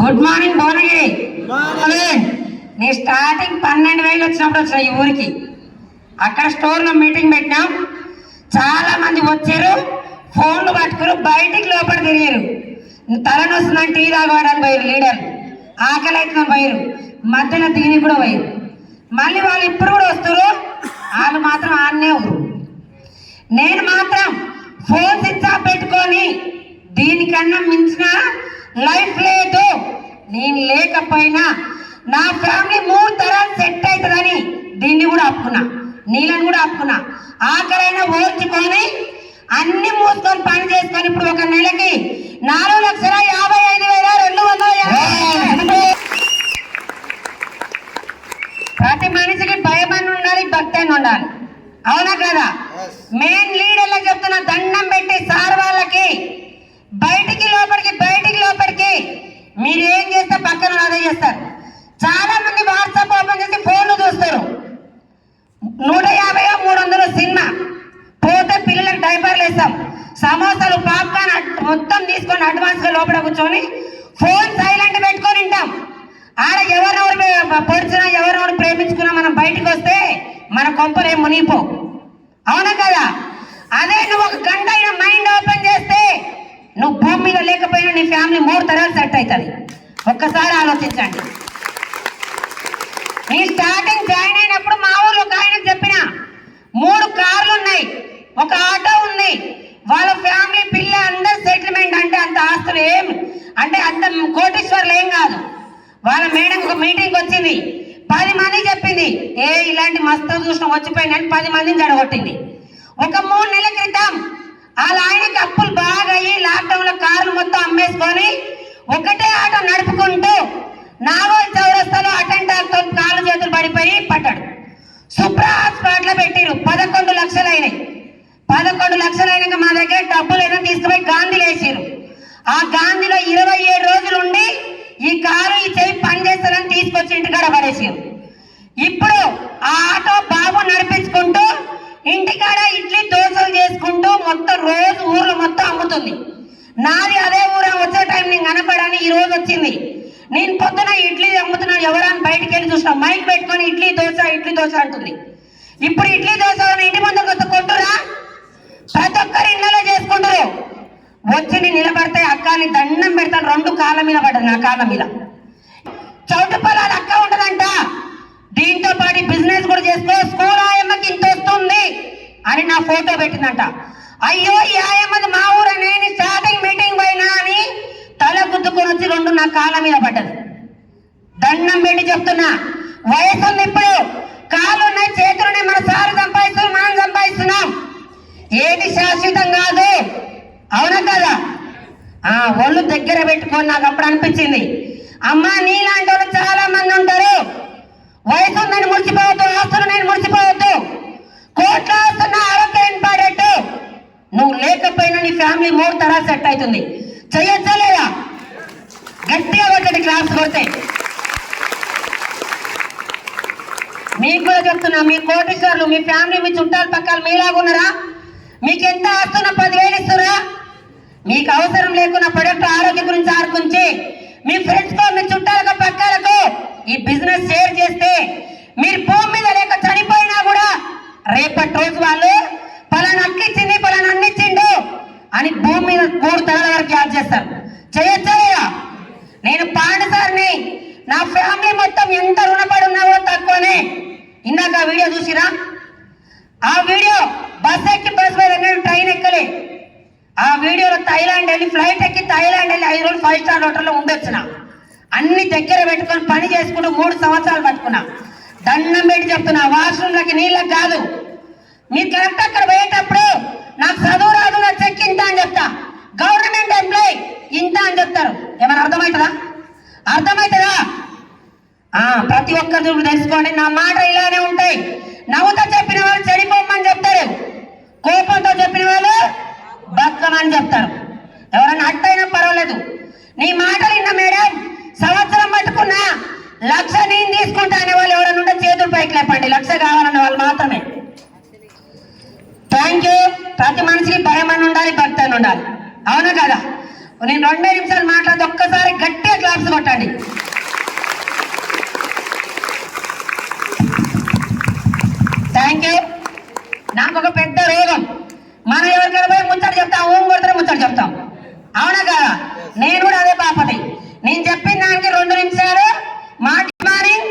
Good morning Bhuvanagiri. నీ starting పన్నెండు వేలు వచ్చినప్పుడు వచ్చిన ఈ ఊరికి. అక్కడ స్టోర్లో మీటింగ్ పెట్టినాం. చాలా మంది వచ్చారు. ఫోన్లు పట్టుకుని బయటికి లోపల తిరిగారు. తలనొస్తుందని టీ తాగడానికి పోయారు లీడర్ ఆకలి అవుతుందని పోయారు మధ్యలో దీనికి కూడా పోయారు మళ్ళీ వాళ్ళు ఇప్పుడు కూడా వస్తారు వాళ్ళు మాత్రం ఆన్నే ఊరు. నేను మాత్రం ఫోన్ స్విచ్ ఆఫ్ పెట్టుకొని దీనికన్నా మించిన లైఫ్ లేదు. నేను లేకపోయినా నా ఫ్యామిలీ మూడు తరాలు సెట్ అవుతుందని దీన్ని కూడా ఆపుకున్నా నీళ్ళని కూడా ఆపుకున్నా ఆఖరైనా ఓర్చుకొని అన్ని మూసుకొని పని చేసుకొని ఇప్పుడు ఒక నెలకి నాలుగు లక్షల యాభై ఐదు వేల రెండు వందల ప్రతి మనిషికి భయం అని ఉండాలి భక్తి అని ఉండాలి. అవునా కదా మెయిన్ లీడర్లకు చెప్తున్నా దండం పెట్టి సార్ వాళ్ళకి బయటికి లోపలికి బయటికి లోపలికి మీరు ఏం చేస్తే పక్కన వాళ్ళు అదే చేస్తారు. చాలా మంది వాట్సాప్ ఓపెన్ చేసి ఫోన్లు చూస్తారు. నూట యాభై మూడు వందలు సినిమా. పోతే పిల్లలకు డైపర్లు వేస్తాం. సమోసాలు పాప్కార్న్ మొత్తం తీసుకొని అడ్వాన్స్గా లోపల కూర్చొని ఫోన్ సైలెంట్ పెట్టుకొని ఉంటాం ఆడ ఎవరెవరు పొడిచినా ఎవరెవరు ప్రేమించుకున్నా మనం బయటకు వస్తే మన కొంపలు ఏం మునిగిపో. అవునా కదా? అదే నువ్వు ఒక గంట అయిన మైండ్ ఓపెన్ చేస్తే నువ్వు భూమి మీద లేకపోయినా నీ ఫ్యామిలీ మూడు తరాలు సెట్ అవుతుంది. ఒక్కసారి ఆలోచించండి. మీ స్టార్టింగ్ జాయిన్ అయినప్పుడు మా ఊరు ఒక ఆయన చెప్పిన మూడు కార్లు ఉన్నాయి ఒక ఆటో ఉంది వాళ్ళ ఫ్యామిలీ పిల్ల అందరు సెటిల్మెంట్ అంటే అంత ఆస్తులు ఏం అంటే అంత కోటేశ్వర్లు ఏం కాదు. వాళ్ళ మేడం ఒక మీటింగ్ వచ్చింది పది మంది చెప్పింది ఏ ఇలాంటి మస్తు చూసిన వచ్చిపోయిందని పది మందిని జడగొట్టింది ఒక మూడు నెలల క్రితం వాళ్ళ ఆయనకి అప్పులు బాగా అయ్యి లాక్డౌన్లో కార్లు మొత్తం అమ్మేసుకొని ఒకటే ఆటో నడుపుకుంటూ నాగోల్ చౌరస్తాలో అటెండర్ కాళ్ళు చేతులు పడిపోయి పడ్డాడు. సుప్రా హాస్పిటల్ పెట్టిరు. పదకొండు లక్షలు అయినాయి పదకొండు లక్షలు అయినాక మా దగ్గర డబ్బులు ఏదో తీసుకుపోయి గాంధీలు వేసిరు ఆ గాంధీలో ఇరవై ఏడు రోజులు ఉండి ఈ కారు ఈ చేయి పని చేస్తారని తీసుకొచ్చి ఇంటికాడ పడేసారు. ఇప్పుడు ఆ ఆటో బాబు నడిపించుకుంటూ ఇంటికాడ ఇడ్లీ దోశలు చేసుకుంటూ మొత్తం రోజు ఊర్లో మొత్తం అమ్ముతుంది. నాది అదే కనపడని ఈ రోజు వచ్చింది. నేను పొద్దున ఇడ్లీ అమ్ముతున్నాను ఎవరైనా బయటికి వెళ్ళి చూసిన మైక్ పెట్టుకొని ఇడ్లీ దోశ ఇడ్లీ దోశ అంటుంది. ఇప్పుడు ఇడ్లీ దోశ అని ఇంటి ముందు కొట్టురా ప్రతి ఒక్కరు ఇళ్ళలో చేసుకుంటారు. వచ్చి నిలబడితే అక్కని దండం పెడతాను రెండు కాళ్ళ మీద పడ్డది నా కాళ్ళ మీద. చౌటు పొలాలు అక్క ఉండదంట దీంతో పాటు బిజినెస్ కూడా చేసుకో స్కూల్ ఆయమ్మకి ఇంత వస్తుంది అని నా ఫోటో పెట్టిందంట. అయ్యో ఈ ఆయమ్మది మా ఊరు నేను స్టార్టింగ్ మీటింగ్ పోయినా అని తల గుద్దుకొని వచ్చి రెండు నా కాళ్ళ మీద పడ్డది. దండం పెట్టి చెప్తున్నా వయసు ఉంది ఇప్పుడు. కాళ్ళు ఉన్నాయి చేతులు ఉన్నాయి మన సారు సంపాదిస్తున్నాం మనం సంపాదిస్తున్నాం. ఏది శాశ్వతం కాదు. అవునా కదా? ఆ ఒళ్ళు దగ్గర పెట్టుకొని నాకు అప్పుడు అనిపించింది. అమ్మా నీలాంటి వాళ్ళు చాలా మంది ఉంటారు. వయసు ఉందని ముడిచిపోవద్దు ఆస్తులు నేను ముడిచిపోవద్దు కోట్ల ఆస్తున్న ఆరోగ్యం పాడేట్టు. నువ్వు లేకపోయినా నీ ఫ్యామిలీ మూడు తరాలు సెట్ అవుతుంది. చెయ్యొచ్చా లేదా? గట్టిగా కొట్టండి క్లాస్ కొడితే. మీకు కూడా చెప్తున్నా మీ కోటీశ్వర్లు మీ ఫ్యామిలీ మీ చుట్టాలు పక్కల మీలాగా ఉన్నారా? మీకు ఎంత ఆస్తున్న పదివేలు ఇస్తురా మీకు అవసరం లేకున్న ప్రొడక్ట్ ఆరోగ్యం గురించి ఆరుకుంచి మీ ఫ్రెండ్స్తో మీ చుట్టాలకు పక్కలకు ఈ బిజినెస్ షేర్ చేస్తే మీరు భూమి మీద లేక చనిపోయినా కూడా రేపటి రోజు వాళ్ళు పలానా అక్కిచ్చింది పలానా అన్నిచ్చిండు అని భూమి మీద కోడు తరాల వరకు యాడ్ చేస్తారు. చేయొచ్చా నేను పాండసారిని నా ఫ్యామిలీ మొత్తం ఎంత రుణపడి ఉన్నావో తక్కువనే. ఇందాక ఆ వీడియో చూసిరా? ఆ వీడియో బస్ ఎక్కి బస్ మీద ట్రైన్ ఎక్కలే. ఆ వీడియోలో థైలాండ్ వెళ్ళి ఫ్లైట్ ఎక్కి థైలాండ్ వెళ్ళి ఐదు రోజులు ఫైవ్ స్టార్ హోటల్లో ఉండొచ్చిన. అన్ని దగ్గర పెట్టుకొని పని చేసుకుంటూ మూడు సంవత్సరాలు పట్టుకున్నా దండం పెట్టి చెప్తున్నా వాష్రూమ్లకి నీళ్ళకి కాదు. మీరు కరెక్ట్ అక్కడ పోయేటప్పుడు నాకు చదువు రాదు నా చెక్ అని చెప్తా. Government employee. ఇంత అని చెప్తారు. ఏమైనా అర్థమవుతుందా? అర్థమవుతుందా? ఆ ప్రతి ఒక్కరు తెలుసుకోండి. నా మాట ఇలానే ఉంటాయి. నవ్వుతో చెప్పిన వాళ్ళు చెడిపోమని చెప్తారు. కోపంతో చెప్పిన వాళ్ళు బక్కమని చెప్తారు. ఎవరైనా అట్టయినా పర్వాలేదు. నీ మాటలు విన్న మేడం సంవత్సరం పట్టుకున్నా లక్ష నేను తీసుకుంటా అనే వాళ్ళు ఎవరైనా ఉంటే చేతులు పైకి లేపండి. లక్ష కావాలన్న వాళ్ళు మాత్రమే. థ్యాంక్ యూ ప్రతి మనిషికి భయం అని ఉండాలి భక్తి అని ఉండాలి. అవునా కదా? నేను రెండే నిమిషాలు మాట్లాడి ఒక్కసారి గట్టిగా క్లాప్స్ కొట్టండి. థ్యాంక్ యూ నాకు ఒక పెద్ద రోగం. మనం ఎవరికైనా పోయి ముచ్చట చెప్తాం ఓం కొడితే ముచ్చట చెప్తాం. అవునా కదా? నేను కూడా అదే పాపది నేను చెప్పిన దానికి రెండు నిమిషాలు మార్నింగ్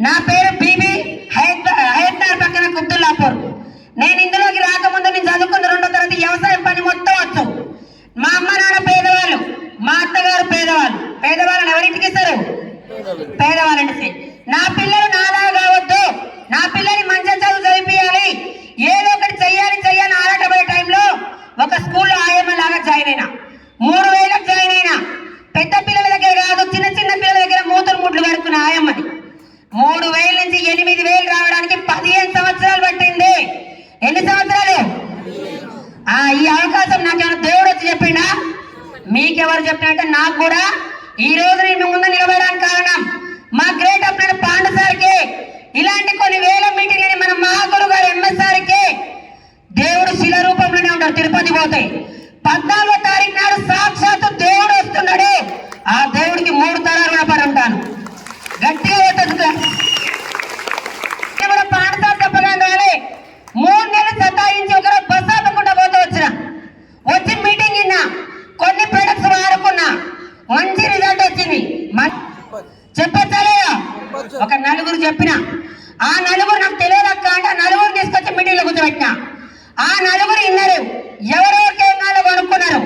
నా పేరు బీబీ. హైదరాబాద్ పక్కన కుత్తుల్లాపూర్. పేదవాళ్ళంటే నా పిల్లలు నాలా కావద్దు. నా పిల్లని మంచి చదువు చదివించాలి ఏదో ఒకటి చెయ్యాలి చెయ్యాలి ఆరాటపడే టైంలో ఒక స్కూల్లో ఆయమ్మ లాగా జాయిన్ అయినా. మూడు వేలకు జాయిన్ అయినా. పెద్ద పిల్లల దగ్గర కాదు చిన్న చిన్న పిల్లల దగ్గర మూతలు ముడ్లు కడుక్కున్న ఆయమ్మని మూడు వేల నుంచి ఎనిమిది వేలు రావడానికి పదిహేను సంవత్సరాలు పట్టింది. ఎన్ని సంవత్సరాలు? ఈ అవకాశం నాకేమైనా దేవుడు వచ్చి చెప్పిండా? మీకెవరు చెప్పినట్టే నాకు కూడా ఈ రోజు నేను ముందు నిలబడడానికి కారణం మా గ్రేట్ అప్నాడు పాండు సార్కి. ఇలాంటి కొన్ని వేల మీటింగ్లని మన మహాగురు గారు ఎంఎస్ సార్కి. దేవుడు శిల రూపంలోనే ఉంటాడు తిరుపతి పోతే. పద్నాలుగో తారీఖు నాడు సాక్షాత్తు దేవుడు వస్తున్నాడు. ఆ దేవుడికి మూడు తరాలు రుణపడి ఉంటాను గట్టిగా పోతుంది కూడా పాండుసార్ చెప్పగానే మూడు నెలలు సతాయించి ఒకరు బస్ ఆపకుండా పోతూ వచ్చిన. వచ్చి మీటింగ్ ఇన్నా కొన్ని ప్రొడక్ట్స్ వాడుకున్నా. మంచి చెప్పొచ్చా ఒక నలుగురు చెప్పిన. ఆ నలుగురు నాకు తెలియదు అక్క అంటే నలుగురు తీసుకొచ్చి మీటింగ్లో కూర్చోబెట్టిన. ఆ నలుగురు విన్నారు ఎవరెవరికి ఏం కావాలో కొనుక్కున్నారు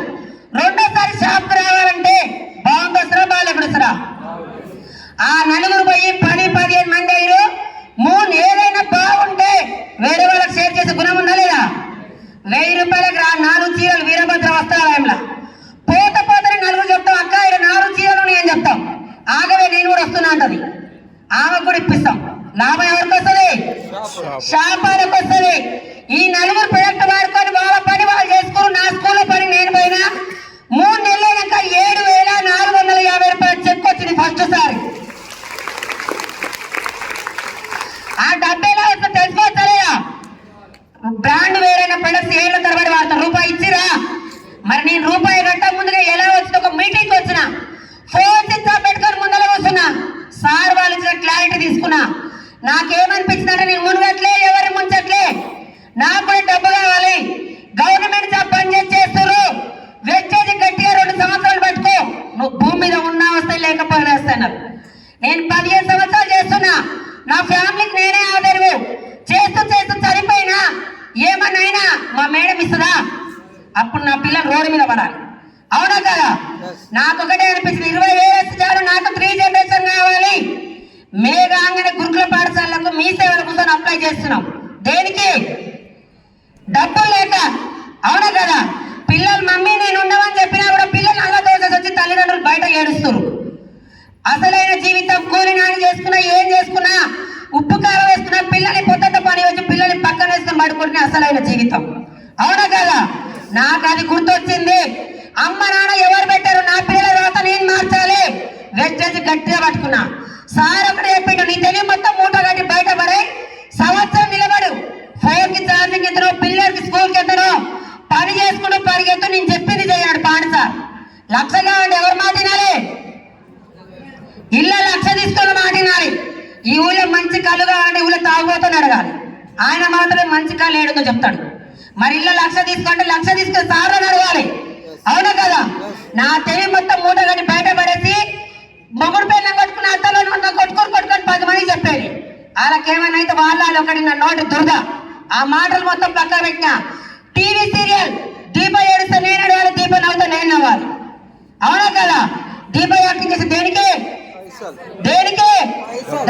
రెండోసారి షాప్ రావాలంటే బాగుందొస్తారా బాగాలేకుడుస్తారా ఆ నలుగురు పోయి పది పదిహేను మంది అయ్యారు మూడు ఏదైనా బాగుంటే వేరే వాళ్ళకి షేర్ చేసే గుణం ఉందా లేదా వెయ్యి రూపాయలకు రా నాలుగు చీరలు వీరభద్ర వస్త్రాలయంలో పోత పోతని నలుగురు చెప్తాం అక్క ఇక్కడ నాలుగు చీరలు ఉన్నాయని చెప్తాం ఆగవే నేను కూడా వస్తున్నా అంటది ఆమెకు కూడా ఇప్పిస్తాం లాభం ఎవరికి వస్తుంది షాపానికి వస్తుంది ఈ నలుగురు ప్రొడక్ట్ వాడుకొని వాళ్ళ పని వాళ్ళు చేసుకుని నా స్కూల్లో పని నేను పోయినా మూడు నెలలక ఏడు వేల నాలుగు వందల యాభై రూపాయలు చెక్ వచ్చింది ఫస్ట్ సారి ఆ డబ్బు ఎలా వస్తుందో తెలుసుకోవచ్చలేదా బ్రాండ్ వేరైన ప్రొడక్ట్స్ ఏళ్ళ తరబడి వాడతారు రూపాయి ఇచ్చిరా మరి నేను రూపాయి కట్ట ముందుగా ఎలా వచ్చిన ఒక మీటింగ్ వచ్చిన ఫోన్ చిత్తా పెట్టుకొని ముందర కూర్చున్నా సార్ వాళ్ళు ఇచ్చిన క్లారిటీ తీసుకున్నా నాకేమనిపించింది అంటే నేను మునగట్లే ఎవరి ముంచట్లే నాకు కూడా డబ్బు కావాలి గవర్నమెంట్ జాబ్ పని చేసి చేస్తారు వెచ్చేది గట్టిగా రెండు సంవత్సరాలు పట్టుకో నువ్వు భూమి మీద ఉన్నా వస్తాయి లేకపోయినా వస్తాయి నేను పదిహేను సంవత్సరాలు చేస్తున్నా నా ఫ్యామిలీకి నేనే ఆదరువు చేస్తూ చేస్తూ చనిపోయినా ఏమన్నైనా మా మేడం ఇస్తుందా అప్పుడు నా పిల్లలు రోడ్డు మీద పడాలి అవునా కదా నాకు ఒకటే అనిపించింది ఇరవై వేలు చాలు నాకు త్రీ జనరేషన్ కావాలి మేఘాంగన గురుకుల పాఠశాలకు మీ సేవల కోసం చేస్తున్నాం. దేనికి? డబ్బులు లేక. అవునా కదా? పిల్లలు మమ్మీ నేను ఉండమని చెప్పినా కూడా పిల్లలు నల్ల దోశ వచ్చి తల్లిదండ్రులు బయట ఏడుస్తారు అసలైన జీవితం కూలి నాని చేసుకున్నా ఏం చేసుకున్నా ఉప్పు కారం వేసుకున్నా పిల్లల్ని పొద్దుట పని వచ్చి పిల్లల్ని పక్కన వేసుకుని పడుకుంటున్నా అసలైన జీవితం. అవునా కదా? నాకు అది గుర్తొచ్చింది. అమ్మ నాన్న ఎవరు పెట్టారు? నా పిల్లల తర్వాత నేను మార్చాలి. వెచ్చేసి గట్టిగా పట్టుకున్నా. సార్ ఒకటి చెప్పిండు నీ తెలివి మొత్తం మూట కట్టి బయట పడే సంవత్సరం నిలబడు. ఫోన్కి ఛార్జింగ్ ఎత్తను పిల్లలకి స్కూల్కి ఎత్తను పని చేసుకుంటూ పరిగెత్తు నేను చెప్పింది చేయడు పాండు సార్. లక్షగా ఉండి ఎవరు మాట తినాలి ఇళ్ళ లక్ష తీసుకున్న మాట తినాలి ఈ ఊళ్ళో మంచి కళ్ళు కావాలంటే ఊళ్ళో తాగుబోతుని అడగాలి. ఆయన మాత్రమే మంచి కళ్ళు ఏడుతో చెప్తాడు. మరి ఇళ్ళ లక్ష తీసుకుంటే లక్ష తీసుకుని సార్లు అడగాలి. అవునా కదా? నా తెలివి మొత్తం మూట కట్టి బయట పడేసి మొగుడు పెళ్ళం కొట్టుకుని అత్తలో కొట్టుకొని కొట్టుకొని పది మంది చెప్పేది. వాళ్ళకేమైనా వాళ్ళ వాళ్ళు ఒకటి నా నోటి దురద. ఆ మాటలు మొత్తం పక్క పెట్టిన. టీవీ సీరియల్ దీప ఏడుస్తే నేను అడగాలి దీప నవ్వుతా నేను నవ్వాలి. అవునా కదా? దీప యాక్టింగ్ చేసి దేనికి? దేనికి?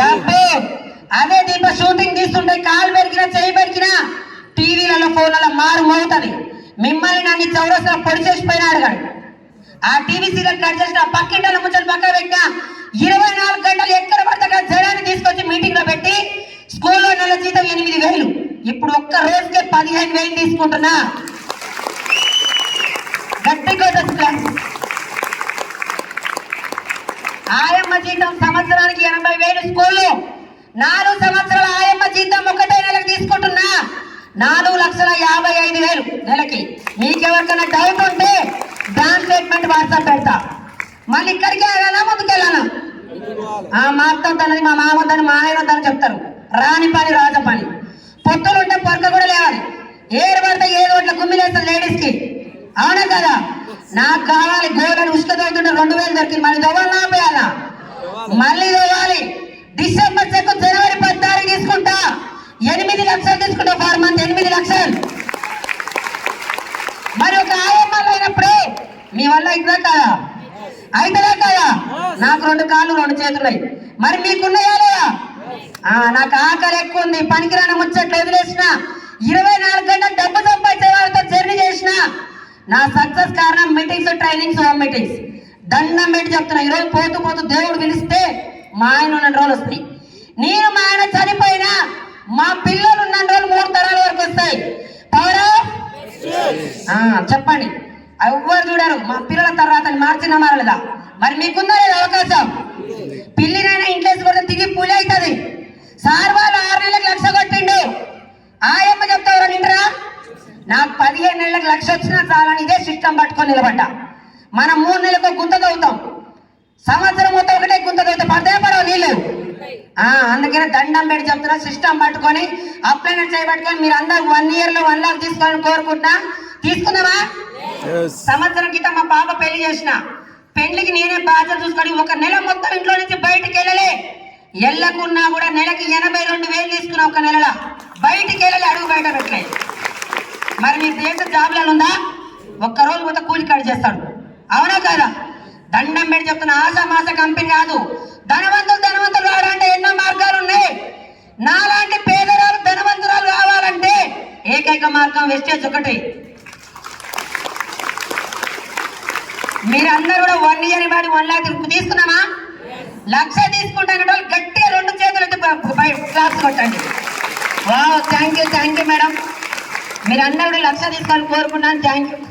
డబ్బు అదే దీప షూటింగ్ తీస్తుంటే కాలు పెరిగినా చేయి పెరిగినా టీవీలలో ఫోన్లలో మారు మోగుతుంది. మిమ్మల్ని నన్ను చౌరస్తా పొడి చేసిపోయినా అడగాడు ఆ టీవీ సీరియల్ కట్ చేసిన పక్కింటల ముచ్చలు పక్క పెట్టిన. ఇరవై జీతం ఎనిమిది వేలు. ఇప్పుడు ఒక్క రోజుకే పదిహేను వేలు తీసుకుంటున్నా. గట్టి ఆయమ్మ జీతం సంవత్సరానికి ఎనభై వేలు స్కూల్లో నాలుగు సంవత్సరాల ఆయమ్మ జీతం ఒకటే నెలకు తీసుకుంటున్నా. నాలుగు లక్షల యాభై ఐదు వేలు నెలకి. మీకెవరికైనా డౌట్ ఉంటే బ్యాంక్ స్టేట్మెంట్ వాట్సాప్ పెడతా. మళ్ళీ ఇక్కడికి వెళ్ళాలా ముందుకెళ్ళాలా? ఆ మా అత్త తనది మా మామ తను మా ఆయన తను చెప్తారు. రాని పని రాజ పని. పొత్తులు ఉంటే పొరక కూడా లేవాలి. ఏడు పడితే ఏడు ఓట్ల గుమ్మిలేస్తుంది లేడీస్కి. అవునా కదా? నాకు కావాలి గోడలు ఉసుక తోడుతుంటే రెండు వేలు దొరికింది. మళ్ళీ దొవ్వాలి ఆపేయాలా మళ్ళీ దొవ్వాలి డిసెంబర్ చెక్ జనవరి పద్నాలుగు తీసుకుంటా. ఎనిమిది లక్షలు తీసుకుంటా ఫర్ మంత్ ఎనిమిది లక్షలు. మరి ఒక ఆయమ్మ అయినప్పుడు మీ వల్ల అవుతుందా కదా? అవుతుందా కదా? నాకు రెండు కాళ్ళు రెండు చేతులు మరి మీకున్నాయా లేదా? నాకు ఆకలి ఎక్కువ ఉంది. పనికిరాని ముచ్చట్లు వదిలేసిన. ఇరవై నాలుగు గంటలు డబ్బు సంపాదించే వాళ్ళతో జర్నీ చేసిన. నా సక్సెస్ కారణం మీటింగ్స్ ట్రైనింగ్స్ హోమ్ మీటింగ్స్. దండం పెట్టి చెప్తున్నా. ఈరోజు పోతూ పోతూ దేవుడు పిలిస్తే మా ఆయన ఉన్న రోజులు వస్తాయి. నేను మా ఆయన చనిపోయినా మా పిల్లలు ఉన్న రోజులు మూడు తరాల వరకు వస్తాయి. పవర్ చెప్పండి. ఎవ్వరు చూడరు. మా పిల్లల తర్వాత మార్చిన మారలేదా? మరి మీకుందా లేదా అవకాశం? పిల్లినైనా ఇంట్లో కూడా తిరిగి పూలి అవుతుంది సార్ వాళ్ళు ఆరు నెలలకు లక్ష కొట్టిండు ఆయమ్మ చెప్తావు నింటరా నాకు పదిహేను నెలలకు లక్ష వచ్చినా సిస్టమ్ పట్టుకొని నిలబడ్డా. మనం మూడు నెలలకు గుంత తవ్వుతాం. సంవత్సరం మొత్తం ఒకటే గుంత తవ్వుతాం పడితే పడవ నీళ్ళు. ఆ, అందుకనే దండం పెట్టి చెప్తున్నా సిస్టమ్ పట్టుకొని అప్లైనర్ చేయబట్టుకొని మీరు అందరు వన్ ఇయర్లో వన్ లాక్ తీసుకోవాలని కోరుకుంటున్నా. తీసుకుందామా సంవత్సరం క్రితం మా పాప పెళ్ళి చేసిన. పెళ్ళికి నేనే బాధ్యత చూసుకొని ఒక నెల మొత్తం ఇంట్లో నుంచి బయటికి వెళ్ళలే. వెళ్ళకున్నా కూడా నెలకి ఎనభై రెండు వేలు తీసుకున్నా ఒక నెలలో. బయటికి వెళ్ళలే అడుగు బయట పెట్టలే. మరి మీ దేశ జాబ్లలో ఉందా? ఒక్క రోజు కూలికాడు కూలి చేస్తాడు. అవునా కాదా? దండం పెట్టి చెప్తున్న ఆశ మాస కంపెనీ కాదు. ధనవంతులు ధనవంతులు కావాలంటే ఎన్నో మార్గాలు ఉన్నాయి. నాలాంటి పేదరాలు ధనవంతురాలు కావాలంటే ఏకైక మార్గం వెస్టేజ్ ఒకటి. మీరందరూ కూడా వన్ ఇయర్ వాడి వన్ లాక్ తీసుకున్నామా? లక్ష తీసుకుంటాను వాళ్ళు గట్టిగా రెండు చేతులు అయితే బ- కొట్టండి. Wow thank you thank you madam మీరందరూ కూడా లక్ష తీసుకోవాలని కోరుకున్నాను థ్యాంక్ యూ